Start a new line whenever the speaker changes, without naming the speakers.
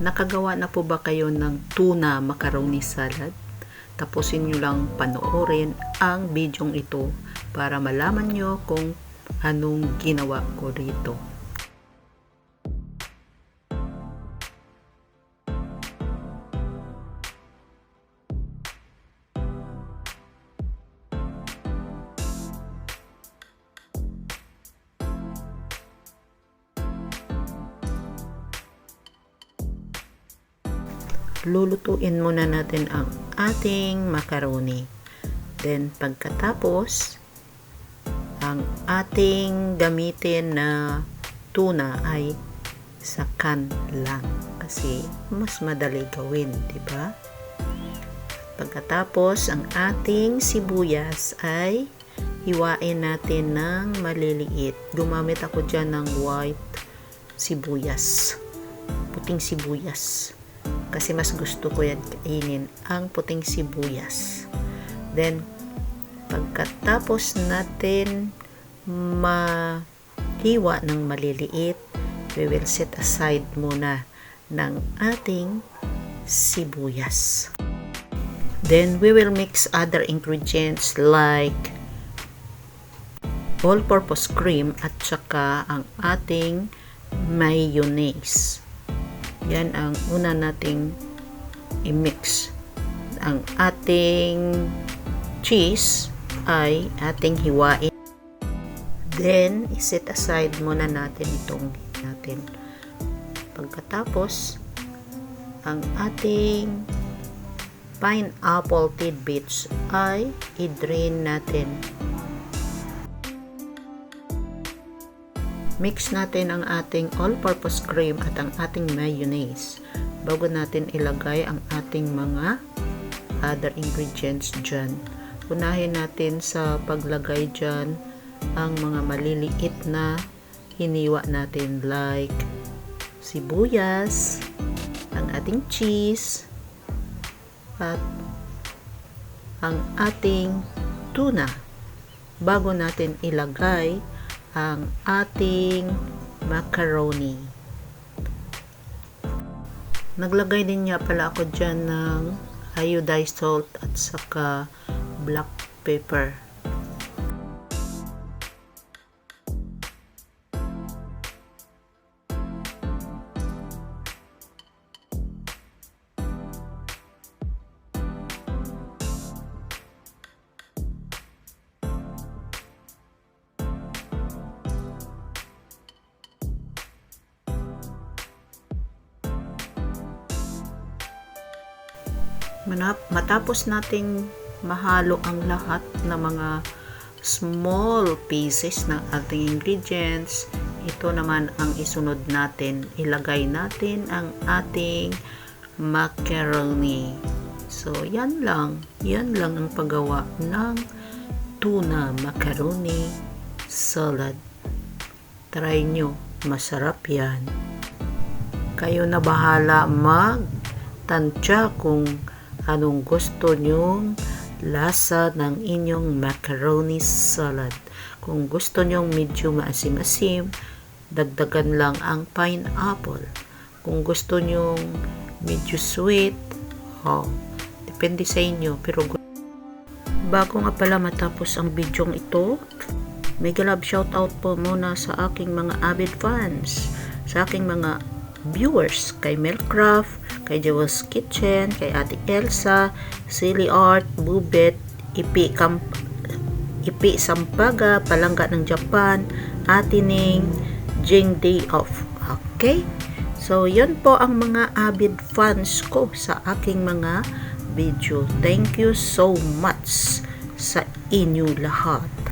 Nakagawa na po ba kayo ng tuna macaroni salad? Tapusin nyo lang panoorin ang bidyong ito para malaman nyo kung anong ginawa ko rito. Lulutuin muna natin ang ating macaroni. Then, pagkatapos, ang ating gamitin na tuna ay sa can lang. Kasi, mas madali gawin, di ba? Pagkatapos, ang ating sibuyas ay hiwain natin ng maliliit. Gumamit ako dyan ng white sibuyas. Puting sibuyas kasi mas gusto ko yan kainin ang puting sibuyas. Then pagkatapos natin mahiwa ng maliliit we will set aside muna ng ating sibuyas. Then we will mix other ingredients like all-purpose cream at saka ang ating mayonnaise yan ang una nating i-mix. Ang ating cheese ay ating hiwain. Then, iset aside muna natin itong natin. Pagkatapos, ang ating pineapple tidbits ay i-drain natin Mix natin ang ating all-purpose cream at ang ating mayonnaise bago natin ilagay ang ating mga other ingredients dyan. Unahin natin sa paglagay dyan ang mga maliliit na hiniwa natin like sibuyas, ang ating cheese, at ang ating tuna bago natin ilagay ang ating macaroni. Naglagay din niya pala ako dyan ng iodized salt at saka black pepper. Matapos nating mahalo ang lahat ng mga small pieces ng ating ingredients, ito naman ang isunod natin. Ilagay natin ang ating macaroni. So, yan lang. Yan lang ang paggawa ng tuna macaroni salad. Try nyo. Masarap yan. Kayo na bahala mag tansya kung anong gusto nyong lasa ng inyong macaroni salad. Kung gusto nyong medyo maasim-asim, dagdagan lang ang pineapple. Kung gusto nyong medyo sweet, oh, depende sa inyo. Pero bago nga pala matapos ang bidyong ito, mega love shoutout po muna sa aking mga avid fans, sa aking mga viewers, kay Melcraft, kay Jewel's Kitchen, kay Ate Elsa, Silly Art, Bubet, Ipi, Kamp Ipi Sampaga, Palangga ng Japan, Ate Ning, Jing Day Off. Okay? So, yun po ang mga avid fans ko sa aking mga video. Thank you so much sa inyo lahat.